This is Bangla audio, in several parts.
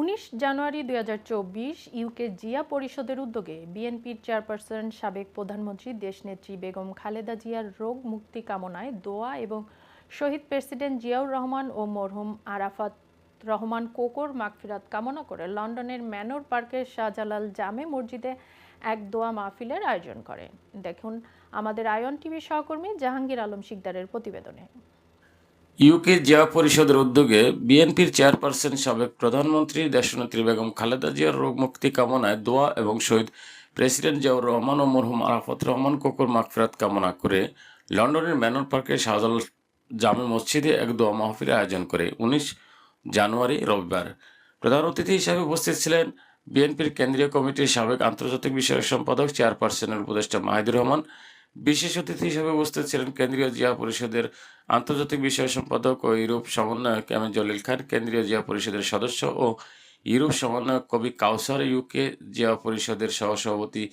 উনিশ জানুয়ারি দু হাজার চব্বিশ ইউকে জিয়া পরিষদের উদ্যোগে বিএনপির চেয়ারপারসন সাবেক প্রধানমন্ত্রী দেশনেত্রী বেগম খালেদা জিয়ার রোগ মুক্তি কামনায় দোয়া এবং শহীদ প্রেসিডেন্ট জিয়াউর রহমান ও মরহুম আরাফাত রহমান কোকর মাগফিরাত কামনা করে লন্ডনের ম্যানর পার্কের শাহজালাল জামে মসজিদে এক দোয়া মাহফিলের আয়োজন করে। দেখুন আমাদের আয়ন টিভি সহকর্মী জাহাঙ্গীর আলম শিকদারের প্রতিবেদনে। ইউকে জিয়া পরিষদের উদ্যোগে বিএনপির চেয়ারপারসন সাবেক প্রধানমন্ত্রী দেশনেত্রী বেগম খালেদা জিয়ার রোগ মুক্তি কামনায় দোয়া এবং শহীদ প্রেসিডেন্ট জিয়াউর রহমান ও মরহুম আরাফাত রহমান কোকুর মাগফিরাত কামনা করে লন্ডনের ম্যানর পার্কে শাহজালাল জামে মসজিদে এক দোয়া মাহফিলের আয়োজন করে উনিশ জানুয়ারি রবিবার। প্রধান অতিথি হিসাবে উপস্থিত ছিলেন বিএনপির কেন্দ্রীয় কমিটির সাবেক আন্তর্জাতিক বিষয়ক সম্পাদক, চেয়ারপারসনের উপদেষ্টা মাহিদুর রহমান। বিশেষ অতিথি হিসেবে উপস্থিত ছিলেন কেন্দ্রীয় জিয়া পরিষদের আন্তর্জাতিক বিষয় সম্পাদক ও ইউরোপ সমন্বয়ক এম জলিল খান, কেন্দ্রীয় জিয়া পরিষদের সদস্য ও ইউরোপ সমন্বয়ক কবি কাউসার ইউকে, জিয়া পরিষদের সহসভাপতি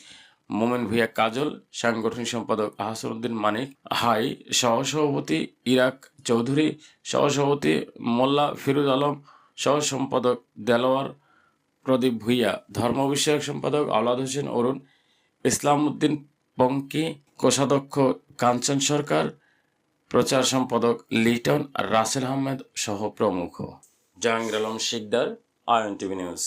মোমেন ভুইয়া কাজল, সাংগঠনিক সম্পাদক আহসানুদ্দিন মানিক, হাই সহসভাপতি ইরাক চৌধুরী, সহসভাপতি মোল্লা ফিরুজ আলম সহ সম্পাদক দেলোয়ার প্রদীপ ভুইয়া, ধর্ম বিষয়ক সম্পাদক আওলাদ হোসেন অরুণ ইসলাম উদ্দিন পঙ্কি কোষাধ্যক্ষ কাঞ্চন সরকার প্রচার সম্পাদক লিটন রাসেল আহমেদ সহ প্রমুখ। Jahangir Alam Sikder Ayon TV news.